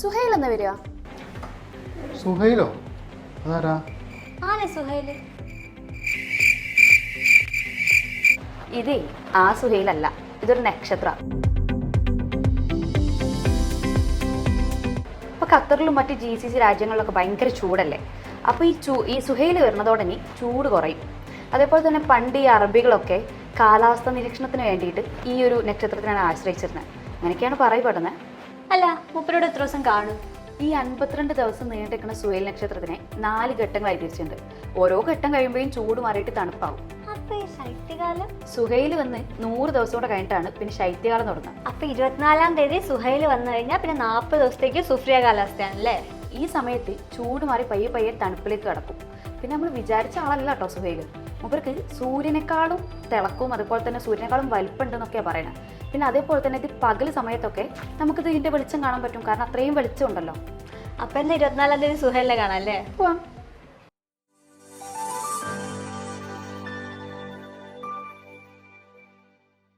സുഹൈൽ എന്ന് സുഹൈലോ? അതാരാ? ആണേ സുഹൈൽ ഇതേ ആ സുഹൈലല്ല. ഇതൊരു നക്ഷത്ര. ഇപ്പൊ ഖത്തറിലും മറ്റ് ജി സി സി രാജ്യങ്ങളിലൊക്കെ ഭയങ്കര ചൂടല്ലേ? അപ്പോൾ ഈ ചൂ ഈ സുഹൈൽ വരുന്നതോടെ ഇനി ചൂട് കുറയും. അതേപോലെ തന്നെ പണ്ട് ഈ അറബികളൊക്കെ കാലാവസ്ഥ നിരീക്ഷണത്തിന് വേണ്ടിയിട്ട് ഈ ഒരു നക്ഷത്രത്തിനാണ് ആശ്രയിച്ചിരുന്നത് അങ്ങനെയൊക്കെയാണ് പറയപ്പെടുന്നത് അല്ല മുപ്പരോട് എത്ര ദിവസം കാണും? ഈ അൻപത്തിരണ്ട് ദിവസം നീണ്ടിരിക്കുന്ന സുയൽ നക്ഷത്രത്തിനെ നാല് ഘട്ടങ്ങളായി തിരിച്ചിട്ടുണ്ട് ഓരോ ഘട്ടം കഴിയുമ്പോഴും ചൂട് മാറിയിട്ട് തണുപ്പാവും. സുഹൈൽ വന്ന് നൂറ് ദിവസം കൂടെ കഴിഞ്ഞിട്ടാണ് പിന്നെ ശൈത്യകാലം തുടങ്ങുന്നത്. അപ്പൊ ഇരുപത്തിനാലാം തീയതി സുഹൈൽ വന്നു കഴിഞ്ഞാൽ പിന്നെ നാൽപ്പത് ദിവസത്തേക്ക് സുഫ്രിയ കാലാവസ്ഥയാണ് അല്ലേ ഈ സമയത്ത് ചൂട് മാറി പയ്യെ പയ്യെ തണുപ്പിലേക്ക് കടക്കും. പിന്നെ നമ്മൾ വിചാരിച്ച ആളല്ല കേട്ടോ സുഹൈൽ. മൂപ്പർക്ക് സൂര്യനേക്കാളും തിളക്കവും അതുപോലെ തന്നെ സൂര്യനേക്കാളും വലിപ്പുണ്ടെന്നൊക്കെയാണ് പറയണത് പിന്നെ അതേപോലെ തന്നെ ഇത് പകൽ സമയത്തൊക്കെ നമുക്കിത് ഇതിന്റെ വെളിച്ചം കാണാൻ പറ്റും. കാരണം അത്രയും വെളിച്ചം ഉണ്ടല്ലോ. അപ്പൊ എന്താ ഇരുപത്തിനാലാം തീയതി സുഹലിനെ കാണാം അല്ലേ? പോവാം.